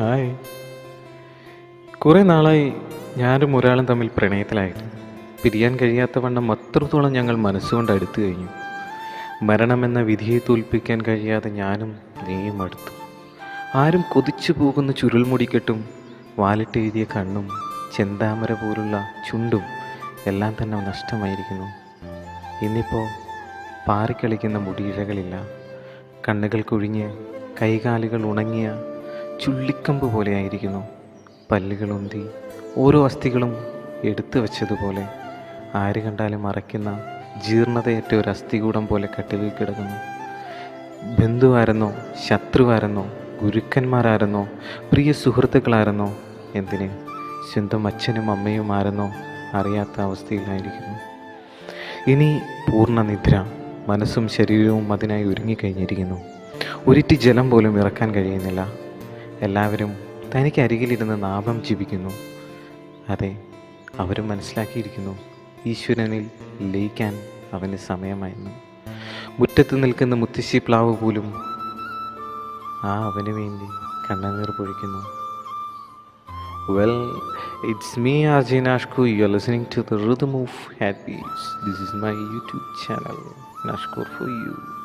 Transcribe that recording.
Hi. കുറേ നാളായി ഞാനും ഒരാളും തമ്മിൽ പ്രണയത്തിലായിരുന്നു. പിരിയാൻ കഴിയാത്ത വണ്ണം അത്രത്തോളം ഞങ്ങൾ മനസ്സുകൊണ്ട് അടുത്തു കഴിഞ്ഞു. മരണമെന്ന വിധിയെ തോൽപ്പിക്കാൻ കഴിയാതെ ഞാനും നീയും അടുത്തു. ആരും കൊതിച്ചു പോകുന്ന ചുരുൾമുടിക്കെട്ടും വാലിട്ടെഴുതിയ കണ്ണും ചെന്താമര പോലുള്ള ചുണ്ടും എല്ലാം തന്നെ നഷ്ടമായിരിക്കുന്നു. ഇന്നിപ്പോൾ പാറിക്കളിക്കുന്ന മുടിയിഴകളില്ല. കണ്ണുകൾ കുഴിഞ്ഞ് കൈകാലുകൾ ഉണങ്ങിയ ചുള്ളിക്കമ്പ് പോലെയായിരിക്കുന്നു. പല്ലുകൾ ഉന്തി ഓരോ അസ്ഥികളും എടുത്തു വെച്ചതുപോലെ ആര് കണ്ടാലും മറയ്ക്കുന്ന ജീർണതയേറ്റ ഒരു അസ്ഥികൂടം പോലെ കട്ടിലിൽ കിടക്കുന്നു. ബന്ധുവാരെന്നോ ശത്രുവാരെന്നോ ഗുരുക്കന്മാരായിരുന്നോ പ്രിയ സുഹൃത്തുക്കളായിരുന്നോ എന്തിന് സ്വന്തം അച്ഛനും അമ്മയും ആരെന്നോ അറിയാത്ത അവസ്ഥയിലായിരിക്കുന്നു. ഇനി പൂർണ നിദ്ര മനസ്സും ശരീരവും അതിനായി ഒരുങ്ങിക്കഴിഞ്ഞിരിക്കുന്നു. ഒരിറ്റി ജലം പോലും ഇറക്കാൻ കഴിയുന്നില്ല. എല്ലാവരും തനിക്ക് അരികിലിരുന്ന് നാഭം ജീവിക്കുന്നു. അതെ അവരും മനസ്സിലാക്കിയിരിക്കുന്നു ഈശ്വരനിൽ ലയിക്കാൻ അവന് സമയമായിരുന്നു മുറ്റത്ത് നിൽക്കുന്ന മുത്തശ്ശി പ്ലാവ് പോലും ആ അവന് വേണ്ടി കണ്ണുനീർ പൊഴിക്കുന്നു. Well it's me RG you are listening to the rhythm of happiness this is my YouTube channel നാഷ്കൂർ for U